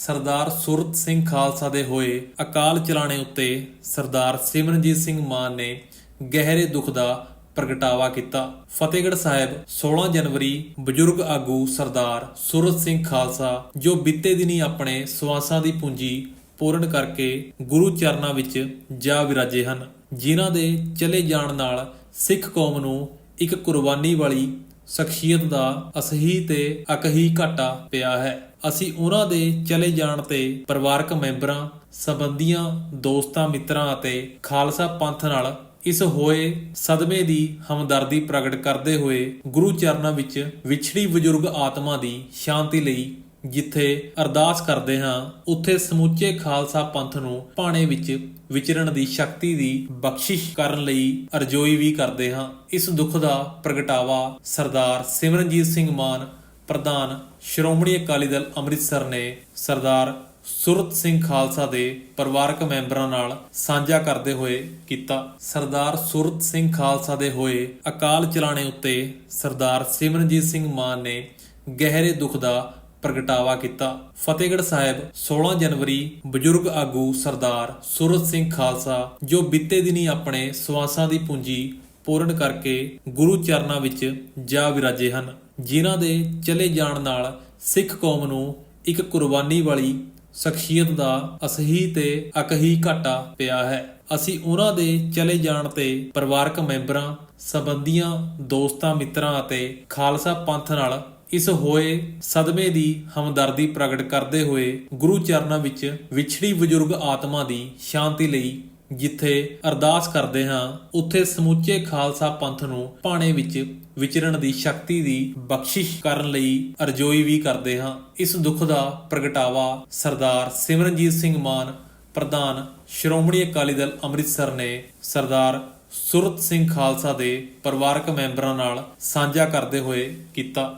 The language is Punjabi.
ਸਰਦਾਰ ਸੁਰਤ ਸਿੰਘ ਖਾਲਸਾ ਦੇ ਹੋਏ ਅਕਾਲ ਚਲਾਣੇ ਉੱਤੇ ਸਰਦਾਰ ਸਿਮਰਨਜੀਤ ਸਿੰਘ ਮਾਨ ਨੇ ਗਹਿਰੇ ਦੁੱਖ ਦਾ ਪ੍ਰਗਟਾਵਾ ਕੀਤਾ। ਫਤਿਹਗੜ੍ਹ ਸਾਹਿਬ 16 ਜਨਵਰੀ ਬਜ਼ੁਰਗ ਆਗੂ ਸਰਦਾਰ ਸੁਰਤ ਸਿੰਘ ਖਾਲਸਾ, ਜੋ ਬੀਤੇ ਦਿਨੀ ਆਪਣੇ ਸਵਾਸਾਂ ਦੀ ਪੂੰਜੀ ਪੂਰਨ ਕਰਕੇ ਗੁਰੂ ਚਰਨਾਂ ਵਿੱਚ ਜਾ ਵਿਰਾਜੇ ਹਨ, ਜਿਨ੍ਹਾਂ ਦੇ ਚਲੇ ਜਾਣ ਨਾਲ ਸਿੱਖ ਕੌਮ ਨੂੰ ਇੱਕ ਕੁਰਬਾਨੀ ਵਾਲੀ ਸ਼ਖਸੀਅਤ ਦਾ ਅਸਹੀ ਤੇ ਅਕਹੀ ਘਾਟਾ ਪਿਆ ਹੈ। ਅਸੀਂ ਉਹਨਾਂ ਦੇ ਚਲੇ ਜਾਣ ਤੇ ਪਰਿਵਾਰਕ ਮੈਂਬਰਾਂ, ਸਬੰਧੀਆਂ, ਦੋਸਤਾਂ, ਮਿੱਤਰਾਂ ਅਤੇ ਖਾਲਸਾ ਪੰਥ ਨਾਲ ਇਸ ਹੋਏ ਸਦਮੇ ਦੀ ਹਮਦਰਦੀ ਪ੍ਰਗਟ ਕਰਦੇ ਹੋਏ ਗੁਰੂ ਚਰਨਾਂ ਵਿੱਚ ਵਿਛੜੀ ਬਜ਼ੁਰਗ ਆਤਮਾ ਦੀ ਸ਼ਾਂਤੀ ਲਈ ਜਿੱਥੇ ਅਰਦਾਸ ਕਰਦੇ ਹਾਂ, ਉੱਥੇ ਸਮੁੱਚੇ ਖਾਲਸਾ ਪੰਥ ਨੂੰ ਭਾਣੇ ਵਿੱਚ ਵਿਚਰਨ ਦੀ ਸ਼ਕਤੀ ਦੀ ਬਖਸ਼ਿਸ਼ ਕਰਨ ਲਈ ਅਰਜ਼ੋਈ ਵੀ ਕਰਦੇ ਹਾਂ। ਇਸ ਦੁੱਖ ਦਾ ਪ੍ਰਗਟਾਵਾ ਸਰਦਾਰ ਸਿਮਰਨਜੀਤ ਸਿੰਘ ਮਾਨ, ਪ੍ਰਧਾਨ ਸ਼੍ਰੋਮਣੀ ਅਕਾਲੀ ਦਲ ਅੰਮ੍ਰਿਤਸਰ ਨੇ ਸਰਦਾਰ ਸੁਰਤ ਸਿੰਘ ਖਾਲਸਾ ਦੇ ਪਰਿਵਾਰਕ ਮੈਂਬਰਾਂ ਨਾਲ ਸਾਂਝਾ ਕਰਦੇ ਹੋਏ ਕੀਤਾ। ਸਰਦਾਰ ਸੁਰਤ ਸਿੰਘ ਖਾਲਸਾ ਦੇ ਹੋਏ ਅਕਾਲ ਚਲਾਣੇ ਉੱਤੇ ਸਰਦਾਰ ਸਿਮਰਨਜੀਤ ਸਿੰਘ ਮਾਨ ਨੇ ਗਹਿਰੇ ਦੁੱਖ ਦਾ ਪ੍ਰਗਟਾਵਾ ਕੀਤਾ। ਫਤਿਹਗੜ੍ਹ ਸਾਹਿਬ 16 ਜਨਵਰੀ, ਬਜ਼ੁਰਗ ਆਗੂ ਸਰਦਾਰ ਸੁਰਤ ਸਿੰਘ ਖਾਲਸਾ, ਜੋ ਬੀਤੇ ਦਿਨੀ ਆਪਣੇ ਸਵਾਸਾਂ ਦੀ ਪੂੰਜੀ ਪੂਰਨ ਕਰਕੇ ਗੁਰੂ ਚਰਨਾਂ ਵਿੱਚ ਜਾ ਵਿਰਾਜੇ ਹਨ, ਜਿਨ੍ਹਾਂ ਦੇ ਚਲੇ ਜਾਣ ਨਾਲ ਸਿੱਖ ਕੌਮ ਨੂੰ ਇੱਕ ਕੁਰਬਾਨੀ ਵਾਲੀ ਸ਼ਖਸੀਅਤ ਦਾ ਅਸਹੀ ਤੇ ਅਕਹੀ ਘਾਟਾ ਪਿਆ ਹੈ। ਅਸੀਂ ਉਹਨਾਂ ਦੇ ਚਲੇ ਜਾਣ ਤੇ ਪਰਿਵਾਰਕ ਮੈਂਬਰਾਂ, ਸਬੰਧੀਆਂ, ਦੋਸਤਾਂ, ਮਿੱਤਰਾਂ ਅਤੇ ਖਾਲਸਾ ਪੰਥ ਨਾਲ ਇਸ ਹੋਏ ਸਦਮੇ ਦੀ ਹਮਦਰਦੀ ਪ੍ਰਗਟ ਕਰਦੇ ਹੋਏ ਗੁਰੂ ਚਰਨਾਂ ਵਿੱਚ ਵਿਛੜੀ ਬਜ਼ੁਰਗ ਆਤਮਾ ਦੀ ਸ਼ਾਂਤੀ ਲਈ ਜਿੱਥੇ ਅਰਦਾਸ ਕਰਦੇ ਹਾਂ, ਉੱਥੇ ਸਮੁੱਚੇ ਖਾਲਸਾ ਪੰਥ ਨੂੰ ਭਾਣੇ ਵਿੱਚ ਵਿਚਰਨ ਦੀ ਸ਼ਕਤੀ ਦੀ ਬਖਸ਼ਿਸ਼ ਕਰਨ ਲਈ ਅਰਜ਼ੋਈ ਵੀ ਕਰਦੇ ਹਾਂ। ਇਸ ਦੁੱਖ ਦਾ ਪ੍ਰਗਟਾਵਾ ਸਰਦਾਰ ਸਿਮਰਨਜੀਤ ਸਿੰਘ ਮਾਨ, ਪ੍ਰਧਾਨ ਸ਼੍ਰੋਮਣੀ ਅਕਾਲੀ ਦਲ ਅੰਮ੍ਰਿਤਸਰ ਨੇ ਸਰਦਾਰ ਸੁਰਤ ਸਿੰਘ ਖਾਲਸਾ ਦੇ ਪਰਿਵਾਰਕ ਮੈਂਬਰਾਂ ਨਾਲ ਸਾਂਝਾ ਕਰਦੇ ਹੋਏ ਕੀਤਾ।